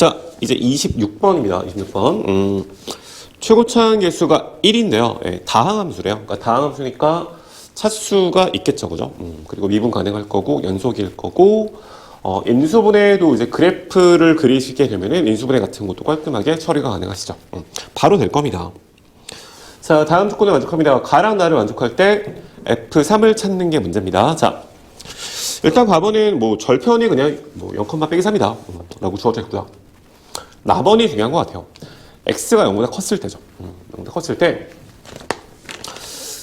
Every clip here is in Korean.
자, 이제 26번입니다. 26번. 음, 최고차항 개수가 1인데요. 예, 다항함수래요. 그러니까 다항함수니까 차수가 있겠죠. 그죠? 음, 그리고 미분 가능할 거고, 연속일 거고, 어, 인수분해도 이제 그래프를 그리시게 되면은 인수분해 같은 것도 깔끔하게 처리가 가능하시죠. 음, 바로 될 겁니다. 자, 다음 조건을 만족합니다. 가랑 나를 만족할 때 F3을 찾는 게 문제입니다. 자, 일단 과번은 뭐 절편이 그냥 뭐 0, 빼기 3이다. 음, 라고 주어져 있고요. 나번이 중요한 것 같아요. x가 0보다 컸을 때죠. 음, 0보다 컸을 때.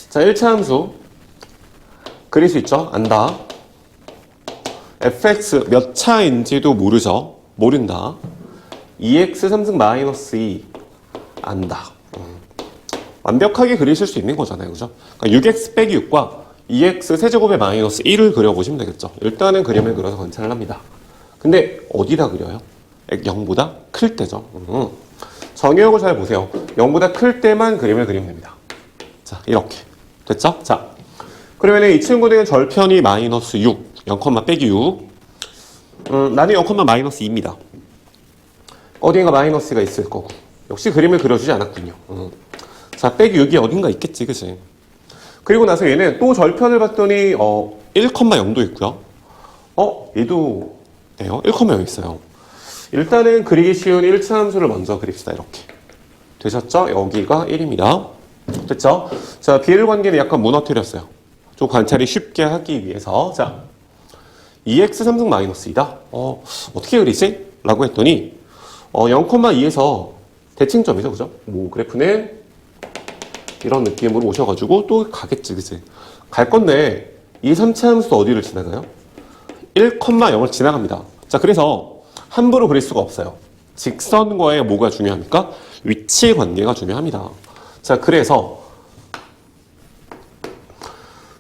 자, 1차 함수. 그릴 수 있죠? 안다. fx 몇 차인지도 모르죠? 모른다. 2x 3승 마이너스 2. 안다. 음. 완벽하게 그리실 수 있는 거잖아요. 그죠? 그러니까 6x 빼기 6과 2x 세제곱의 마이너스 1을 그려보시면 되겠죠. 일단은 그림을 그려서 관찰을 합니다. 근데 어디다 그려요? 0보다 클 때죠. 음. 정의역을 잘 보세요. 0보다 클 때만 그림을 그리면 됩니다. 자, 이렇게. 됐죠? 자. 그러면 이 친구는 절편이 마이너스 6, 0, 빼기 6. 음, 나는 0, 마이너스 2입니다. 어딘가 마이너스가 있을 거고. 역시 그림을 그려주지 않았군요. 음. 자, 빼기 6이 어딘가 있겠지, 그치? 그리고 나서 얘는 또 절편을 봤더니, 어, 1,0도 있고요. 어, 얘도, 네요. 1,0 있어요. 일단은 그리기 쉬운 1차 함수를 먼저 그립시다. 이렇게. 되셨죠? 여기가 1입니다. 됐죠? 자, 비율 관계는 약간 무너뜨렸어요. 좀 관찰이 쉽게 하기 위해서. 자, 2x 3승 마이너스 2다. 어, 어떻게 그리지? 라고 했더니, 어, 0,2에서 대칭점이죠. 그죠? 뭐, 그래프는 이런 느낌으로 오셔가지고 또 가겠지. 그치? 갈 건데, 이 3차 함수 어디를 지나가요? 1,0을 지나갑니다. 자, 그래서 함부로 그릴 수가 없어요. 직선과의 뭐가 중요합니까? 위치 관계가 중요합니다. 자, 그래서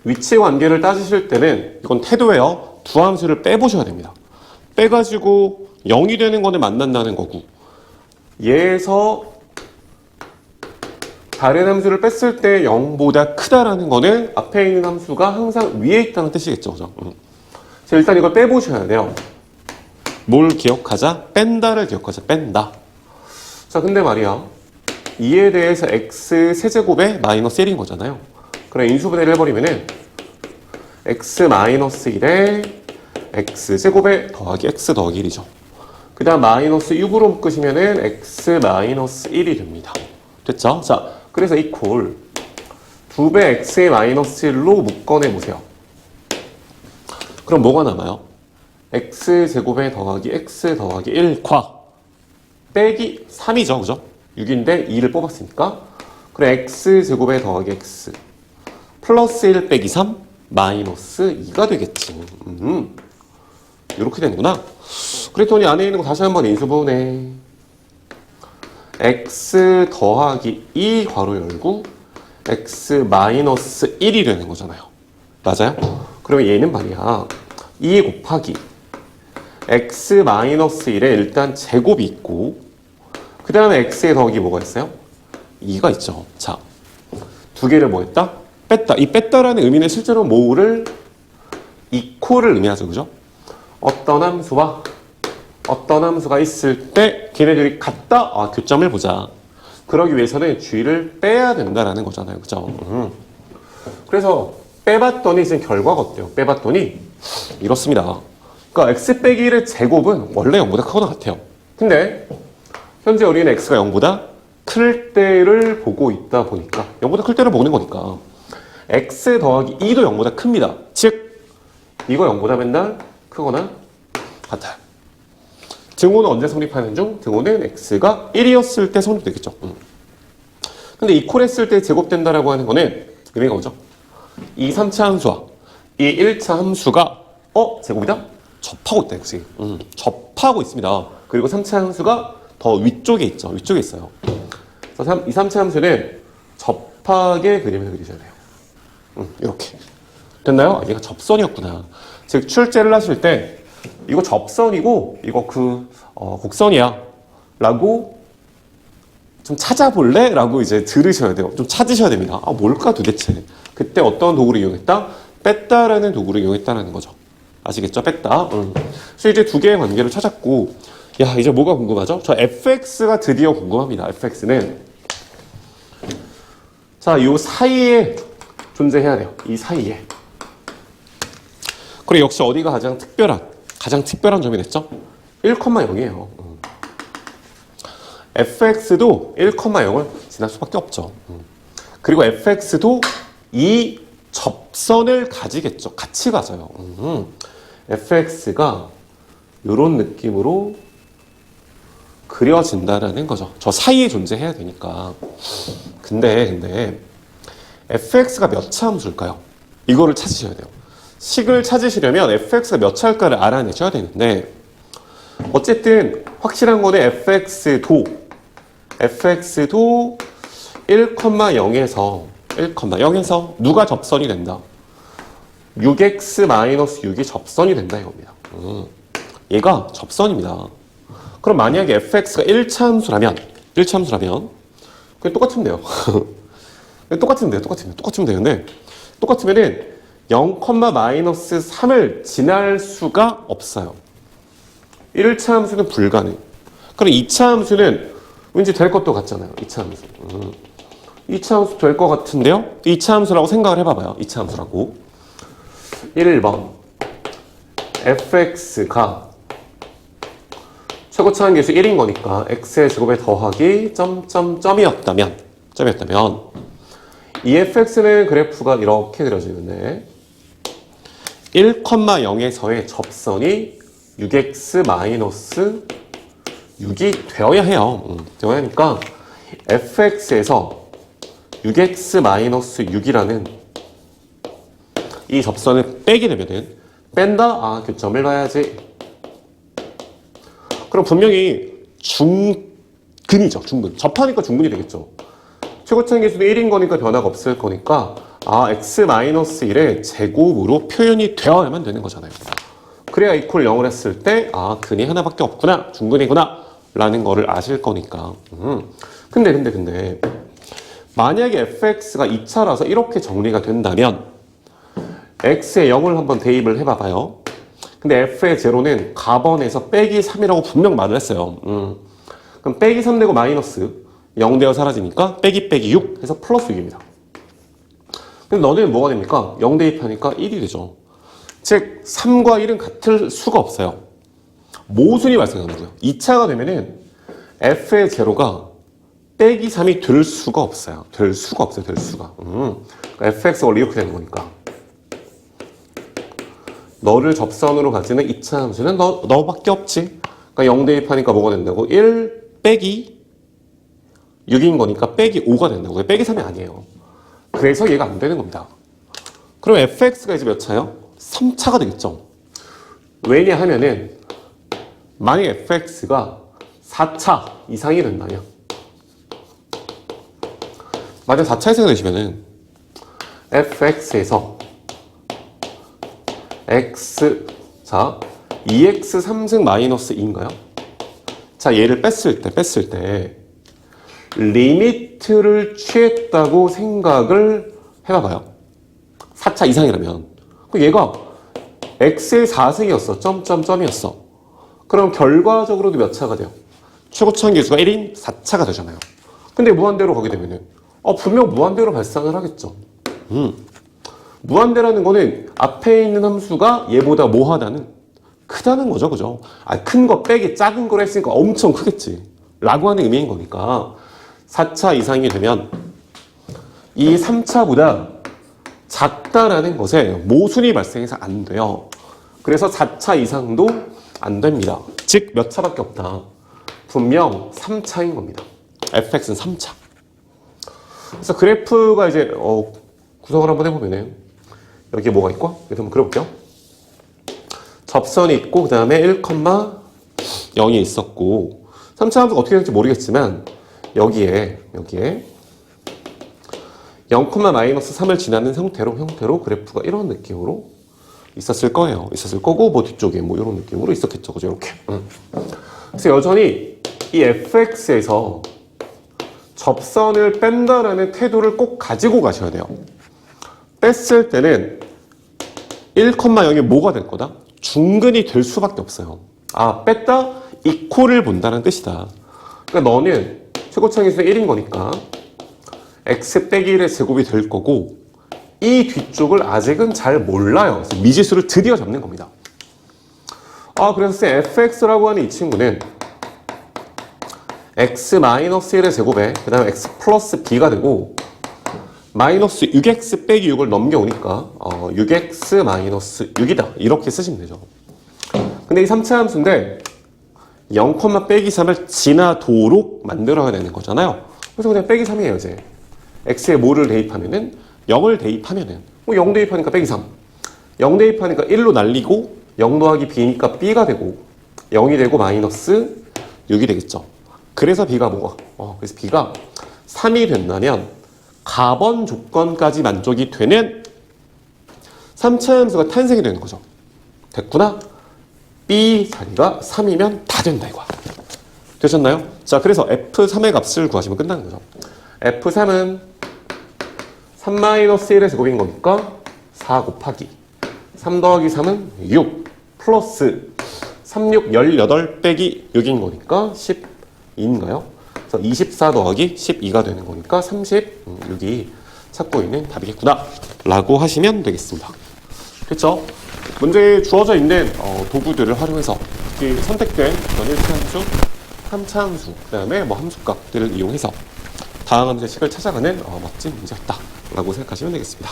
위치 관계를 따지실 때는 이건 태도예요. 두 함수를 빼보셔야 됩니다. 빼가지고 0이 되는 거는 만난다는 거고 얘에서 다른 함수를 뺐을 때 0보다 크다라는 거는 앞에 있는 함수가 항상 위에 있다는 뜻이겠죠. 그죠? 음. 자, 일단 이걸 빼보셔야 돼요. 뭘 기억하자? 뺀다를 기억하자. 뺀다. 자, 근데 말이야. 2에 대해서 x 세제곱에 마이너스 1인 거잖아요. 그럼 인수분해를 해버리면은 x 마이너스 1에 x 제곱에 더하기 x 더하기 1이죠. 그 다음 마이너스 6으로 묶으시면은 x 마이너스 1이 됩니다. 됐죠? 자, 그래서 이콜 2배 x의 마이너스 1로 묶어내보세요. 그럼 뭐가 남아요? X 제곱에 더하기 x 더하기 1과 빼기 3이죠. 그죠? 6인데 2를 뽑았으니까 그래 x 제곱에 더하기 x 플러스 1 빼기 3 마이너스 2가 되겠지. 음, 이렇게 되는구나. 그랬더니 안에 있는 거 다시 한번 인수분해. x 더하기 2 괄호 열고 x 마이너스 1이 되는 거잖아요. 맞아요? 그러면 얘는 말이야. 2 곱하기 x 마이너스 1에 일단 제곱이 있고 그 다음에 x의 더하기 뭐가 있어요? 2가 있죠. 자, 두 개를 뭐 했다? 뺐다. 이 뺐다라는 의미는 실제로 뭐를 이코를 의미하죠. 그죠? 어떤 함수와 어떤 함수가 있을 때 걔네들이 같다? 아, 교점을 보자. 그러기 위해서는 g를 빼야 된다라는 거잖아요. 그죠? 음. 그래서 빼봤더니 지금 결과가 어때요? 빼봤더니 이렇습니다. 그러니까 x 빼기 1의 제곱은 원래 0보다 크거나 같아요. 근데 현재 우리는 x가 0보다 클 때를 보고 있다 보니까 0보다 클 때를 보는 거니까 x 더하기 2도 0보다 큽니다. 즉 이거 0보다 맨날 크거나 같아요. 등호는 언제 성립하는 중? 등호는 x가 1이었을 때 성립되겠죠. 음. 근데 이콜 했을 때 제곱된다라고 하는 거는 의미가 뭐죠? 이 3차 함수와 이 1차 함수가 어? 제곱이다? 접하고 있다, 그치? 음, 접하고 있습니다. 그리고 3차 함수가 더 위쪽에 있죠. 위쪽에 있어요. 그래서 3, 이 3차 함수는 접하게 그림을 그리셔야 돼요. 음, 이렇게. 됐나요? 아, 얘가 접선이었구나. 즉, 출제를 하실 때, 이거 접선이고, 이거 그, 어, 곡선이야. 라고 좀 찾아볼래? 라고 이제 들으셔야 돼요. 좀 찾으셔야 됩니다. 아, 뭘까 도대체? 그때 어떤 도구를 이용했다? 뺐다라는 도구를 이용했다는 거죠. 아시겠죠? 뺐다. 음. 그래서 이제 두 개의 관계를 찾았고, 야, 이제 뭐가 궁금하죠? 저 fx가 드디어 궁금합니다. fx는 자, 요 사이에 존재해야 돼요. 이 사이에. 그리고 역시 어디가 가장 특별한 가장 특별한 점이 됐죠? 1,0이에요. 음. fx도 1,0을 지날 수밖에 없죠. 음. 그리고 fx도 이 접선을 가지겠죠. 같이 가져요. 음. Fx가 이런 느낌으로 그려진다라는 거죠. 저 사이에 존재해야 되니까. 근데 근데 fx가 몇 차 함수일까요? 이거를 찾으셔야 돼요. 식을 찾으시려면 fx가 몇 차일까를 알아내셔야 되는데 어쨌든 확실한 거는 fx도 fx도 1,0에서 1,0에서 누가 접선이 된다? 6x-6이 접선이 된다 이겁니다. 음, 얘가 접선입니다. 그럼 만약에 fx가 1차 함수라면 1차 함수라면 그냥 똑같으면 돼요. 똑같으면 돼요. 똑같으면 똑같으면 되는데 똑같으면은 0,-3을 지날 수가 없어요. 1차 함수는 불가능. 그럼 2차 함수는 왠지 될 것도 같잖아요. 2차 함수. 음. 2차 함수 될 것 같은데요? 2차 함수라고 생각을 해봐봐요. 2차 함수라고. 1번. fx가 최고차항 계수 1인 거니까 x의 제곱에 더하기 점점점이었다면 점이었다면 이 fx는 그래프가 이렇게 그려지는데 1,0에서의 접선이 6x 6이 되어야 해요. 음, 되어야 하니까 fx에서 6x 6이라는 이 접선을 빼게 되면은 뺀다? 아, 교점을 봐야지. 그럼 분명히 중근이죠. 중근. 접하니까 중근이 되겠죠. 최고차항 계수도 1인 거니까 변화가 없을 거니까 아, x-1의 제곱으로 표현이 되어야만 되는 거잖아요. 그래야 이퀄 0을 했을 때 아, 근이 하나밖에 없구나. 중근이구나. 라는 거를 아실 거니까. 음. 근데 근데 근데 만약에 fx가 2차라서 이렇게 정리가 된다면 x에 0을 한번 대입을 해봐봐요. 근데 f의 제로는 가번에서 빼기 3이라고 분명 말을 했어요. 음. 그럼 빼기 3 되고 마이너스 0 되어 사라지니까 빼기 빼기 6 해서 플러스 6입니다. 근데 너네는 뭐가 됩니까? 0 대입하니까 1이 되죠. 즉 3과 1은 같을 수가 없어요. 모순이 발생하는 거예요. 2차가 되면은 f의 제로가 빼기 3이 될 수가 없어요. 될 수가 없어요. 될 수가. 음. 그러니까 fx가 원래 이렇게 되는 거니까. 너를 접선으로 가지는 2차 함수는 너, 너밖에 없지. 그러니까 0 대입하니까 뭐가 된다고? 1 빼기 6인 거니까 빼기 5가 된다고. 빼기 3이 아니에요. 그래서 얘가 안 되는 겁니다. 그럼 fx가 이제 몇 차요? 3차가 되겠죠. 왜냐하면은 만약 fx가 4차 이상이 된다면 만약 4차 이상이 되시면은 fx에서 x 자 2x 3승 마이너스 2인가요? 자 얘를 뺐을 때 뺐을 때 리미트를 취했다고 생각을 해봐봐요. 4차 이상이라면 그 얘가 x의 4승이었어. 점점점이었어. 그럼 결과적으로도 몇 차가 돼요? 최고차항 계수가 1인 4차가 되잖아요. 근데 무한대로 가게 되면은 어, 분명 무한대로 발생을 하겠죠. 음. 무한대라는 거는 앞에 있는 함수가 얘보다 뭐하다는 크다는 거죠, 그죠? 아, 큰 거 빼기 작은 걸 했으니까 엄청 크겠지. 라고 하는 의미인 거니까 4차 이상이 되면 이 3차보다 작다라는 것에 모순이 발생해서 안 돼요. 그래서 4차 이상도 안 됩니다. 즉, 몇 차밖에 없다. 분명 3차인 겁니다. fx는 3차. 그래서 그래프가 이제, 어, 구성을 한번 해보면은, 여기에 뭐가 있고, 여기 한번 그려볼게요. 접선이 있고, 그 다음에 1,0이 있었고, 3차 함수가 어떻게 될지 모르겠지만, 여기에, 여기에, 0, 마이너스 3을 지나는 형태로 형태로 그래프가 이런 느낌으로 있었을 거예요. 있었을 거고 뭐 뒤쪽에 뭐 이런 느낌으로 있었겠죠. 그죠? 이렇게. 음. 그래서 여전히 이 fx에서 접선을 뺀다라는 태도를 꼭 가지고 가셔야 돼요. 뺐을 때는 1,0이 뭐가 될 거다? 중근이 될 수밖에 없어요. 아, 뺐다? 이코를 본다는 뜻이다. 그러니까 너는 최고차항의 수 1인 거니까 x 빼기 1의 제곱이 될 거고 이 뒤쪽을 아직은 잘 몰라요. 미지수를 드디어 잡는 겁니다. 아, 그래서 쌤, fx라고 하는 이 친구는 x 1의 제곱에 그 다음에 x 플러스 b가 되고 마이너스 6x 빼기 6을 넘겨오니까 어, 6x 마이너스 6이다 이렇게 쓰시면 되죠. 근데 이 3차 함수인데 0, 빼기 3을 지나도록 만들어야 되는 거잖아요. 그래서 그냥 빼기 3이에요 이제. x에 뭐를 대입하면은 0을 대입하면은 뭐0 대입하니까 빼기 3 0 대입하니까 1로 날리고 0 더하기 b니까 b가 되고 0이 되고 마이너스 6이 되겠죠. 그래서 b가 뭐가? 어, 그래서 b가 3이 된다면 가번 조건까지 만족이 되는 3차 함수가 탄생이 되는 거죠. 됐구나? b 자리가 3이면 다 된다 이거야. 되셨나요? 자, 그래서 f3의 값을 구하시면 끝나는 거죠. f3은 3-1의 제곱인 거니까 4 곱하기 3 더하기 3은 6 플러스 3, 6, 18 빼기 6인 거니까 12인가요? 그래서 24 더하기 12가 되는 거니까 36이 찾고 있는 답이겠구나 라고 하시면 되겠습니다. 됐죠? 문제에 주어져 있는 어, 도구들을 활용해서 특히 선택된 전일치 함수, 3차 함수, 그 다음에 뭐 함수값들을 이용해서 다항 함수의 식을 찾아가는 어, 멋진 문제였다 라고 생각하시면 되겠습니다.